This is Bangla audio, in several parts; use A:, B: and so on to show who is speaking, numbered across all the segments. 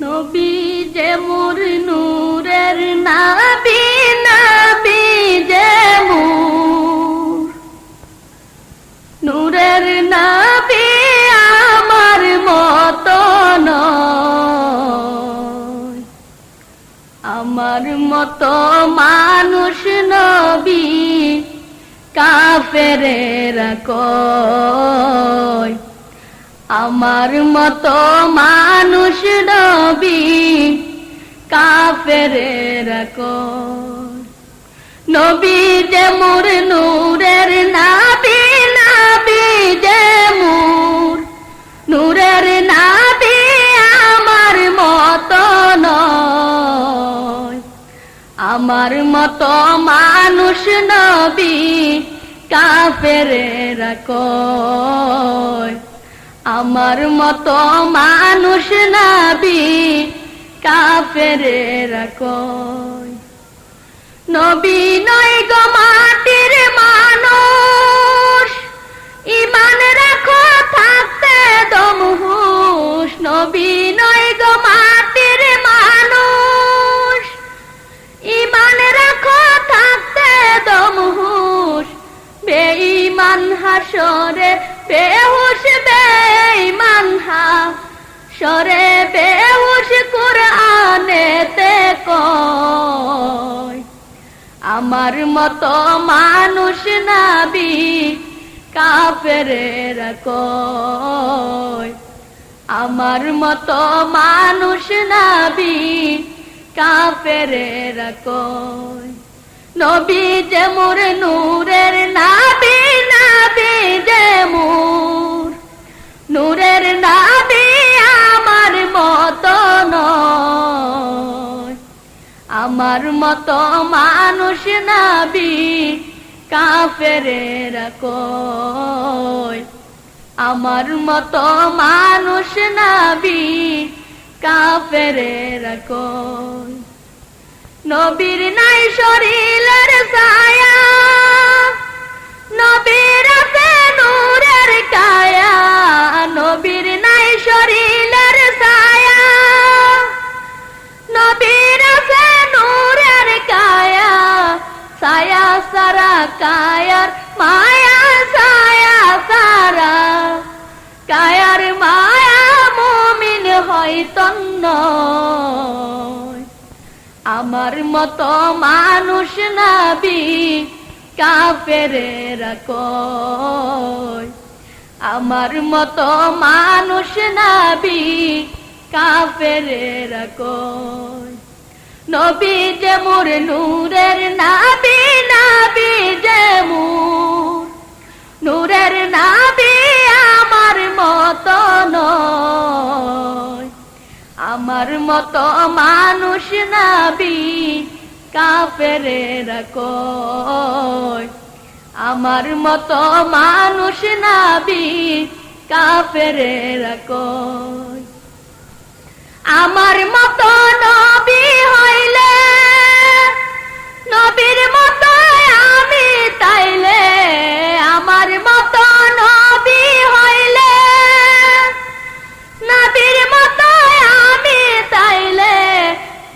A: নবী যে মোর নূরের নাবি নাবি যে মোর। আমার মত আমার মতো মানুষ নবী কাফেরেরা কয়। আমার মতো মানুষ নবী, কাফেরেরা কয় নবী যে মোর নূরের নাবি নাবি যে মোর। নূরের নাবি আমার মতো নয়। আমার মতো মানুষ নবী, কাফেরেরা কয় আমার মতো মানুষ নবী কাফেরেরা কয়, নবী নয় গো মাটির মানুষ, ইমান রাখো, থাকতে দমহুস নবী নয় গো মাটির মানুষ, ইমান রাখো, থাকতে দমহুস বেঈমান হাসরে বেহুশ বেঈমান হাসরে বেহুশ কুরআনেতে কয়, আমার মতো মানুষ নাবি কাফের কয়, আমার মতো মানুষ নাবি কাফের কয়, নবী যে মোর নূরের নাবি নাবি যে মোর আমার মতো মানুষ নাবি কাফের কয় আমার মতো মানুষ নাবি কাফের কয় নবীর নাই শরীরের নবীর ছায়া সারা কায়ার, মায়া ছায়া সারা। কায়ার মায়া মমিন হয়তো নয় আমার মতো মানুষ নাবি কাফের কয়। আমার মতো মানুষ নাবি কাফের কয়। নবী যে মোর নূরের নাবি নাবি যে মোর। নূরের নাবি আমার মত নয়। আমার মতো মানুষ নাবি কাফের কয়। আমার মতো মানুষ নাবি কাফের কয়। আমার মতো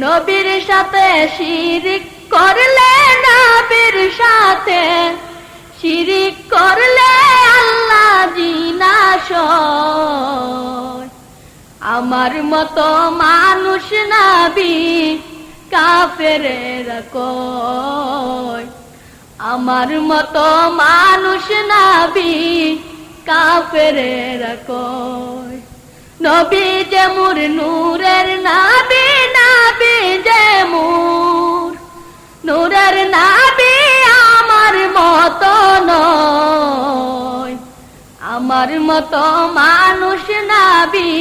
A: নবীর সাথে শিরিক করলে নবীর সাথে। শিরিক করলে আল্লাহ জিনাশ আমার মতো মানুষ নাবি কাফের আমার মতো মানুষ নাবি কাফের কয় নবী যে মুর নূরের নাবি মতো মানুষ নাবি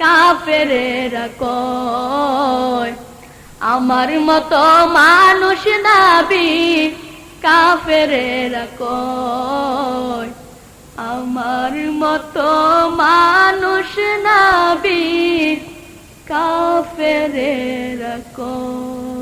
A: কাফের কয়। আমার মতো মানুষ নাবি কাফের কয়। আমার মতো মানুষ নাবি কাফের কয়।